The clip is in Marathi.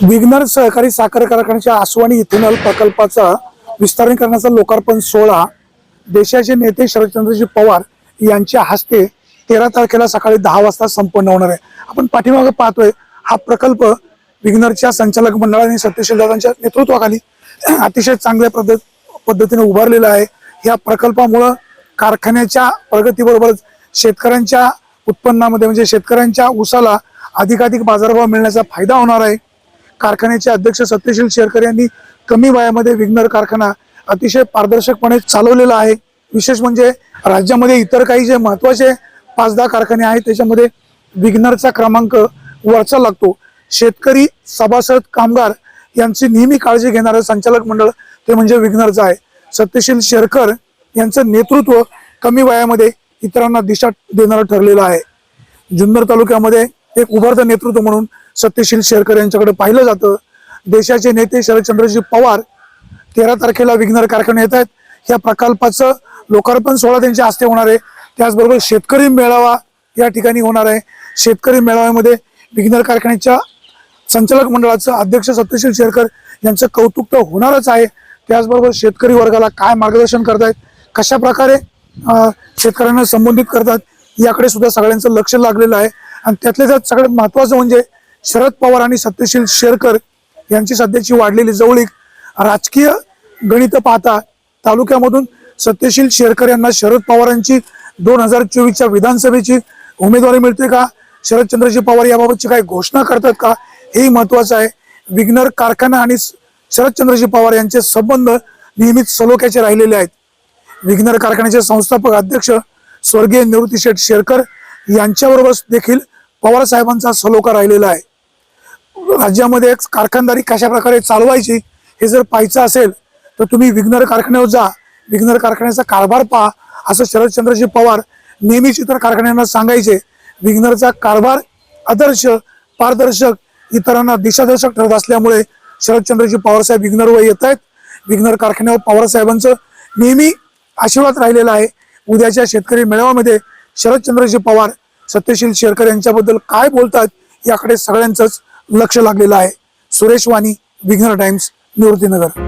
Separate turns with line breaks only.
विघ्नर सहकारी साखर कारखान्याच्या आसवानी इथेनॉल प्रकल्पाचा विस्तारीकरणाचा लोकार्पण सोहळा देशाचे नेते शरदचंद्रजी पवार यांच्या हस्ते तेरा तारखेला सकाळी दहा वाजता संपन्न होणार आहे. आपण पाठीमागे पाहतोय हा प्रकल्प विघ्नरच्या संचालक मंडळाने सत्यशील दादांच्या नेतृत्वाखाली अतिशय चांगल्या पद्धत पद्धतीने उभारलेला आहे. या प्रकल्पामुळं कारखान्याच्या प्रगतीबरोबरच शेतकऱ्यांच्या उत्पन्नामध्ये म्हणजे शेतकऱ्यांच्या ऊसाला अधिकाधिक बाजारभाव मिळण्याचा फायदा होणार आहे. कारखान्याचे अध्यक्ष सत्यशील शेरकर यांनी कमी वयामध्ये विघ्नर कारखाना अतिशय पारदर्शकपणे चालवलेला आहे. विशेष म्हणजे राज्यामध्ये इतर काही जे महत्त्वाचे पाच दहा कारखाने आहेत त्याच्यामध्ये विघ्नरचा क्रमांक वरचा लागतो. शेतकरी सभासद कामगार यांची नेहमी काळजी घेणारं संचालक मंडळ ते म्हणजे विघ्नरचं आहे. सत्यशील शेरकर यांचं नेतृत्व कमी वयामध्ये इतरांना दिशा देणारं ठरलेलं आहे. जुन्नर तालुक्यामध्ये एक उभरतं नेतृत्व म्हणून सत्यशील शेरकर यांच्याकडे पाहिलं जातं. देशाचे नेते शरदचंद्रजी पवार तेरा तारखेला विघ्नर कारखाने येत आहेत. या प्रकल्पाचं लोकार्पण सोहळा त्यांच्या हस्ते होणार आहे. त्याचबरोबर शेतकरी मेळावा या ठिकाणी होणार आहे. शेतकरी मेळाव्यामध्ये विघ्नर कारखान्याच्या संचालक मंडळाचं अध्यक्ष सत्यशील शेरकर यांचं कौतुक तर होणारच आहे. त्याचबरोबर शेतकरी वर्गाला काय मार्गदर्शन करतायत? कशा प्रकारे शेतकऱ्यांना संबोधित करतात? याकडे सुद्धा सगळ्यांचं लक्ष लागलेलं आहे. आणि त्यातल्या त्यात सगळ्यात महत्वाचं म्हणजे शरद पवार आणि सत्यशील शेरकर यांची सध्याची वाढलेली जवळीक राजकीय गणित पाहता तालुक्यामधून सत्यशील शेरकर यांना शरद पवारांची दोन हजार चोवीसच्या विधानसभेची उमेदवारी मिळते का? शरदचंद्रजी पवार याबाबतची काही घोषणा करतात का? हेही महत्वाचं आहे. विघ्नर कारखाना आणि शरदचंद्रजी पवार यांचे संबंध नेहमीच सलोख्याचे राहिलेले आहेत. विघ्नर कारखान्याचे संस्थापक अध्यक्ष स्वर्गीय निवृत्ती शेठ शेरकर यांच्याबरोबर देखील पवार साहेबांचा सलोखा राहिलेला आहे. राज्यामध्ये एक कारखानदारी कशा प्रकारे चालवायची हे जर पाहायचं असेल तर तुम्ही विघ्नर कारखान्यावर जा. विघ्नर कारखान्याचा कारभार पहा. असं शरदचंद्रजी पवार नेहमीच इतर कारखान्यांना सांगायचे विघ्नरचा कारभार आदर्श पारदर्शक इतरांना दिशादर्शक ठरत असल्यामुळे शरदचंद्रजी पवारसाहेब विघ्नरवर येत आहेत. विघ्नर कारखान्यावर पवार साहेबांचं नेहमी आशीर्वाद राहिलेला आहे. उद्याच्या शेतकरी मेळाव्यामध्ये शरदचंद्रजी पवार सत्यशील शेरकर यांच्याबद्दल काय बोलतात याकडे सगळ्यांचंच लक्ष लागलेलं आहे. सुरेश वाणी विघ्नर टाइम्स निवृत्तीनगर.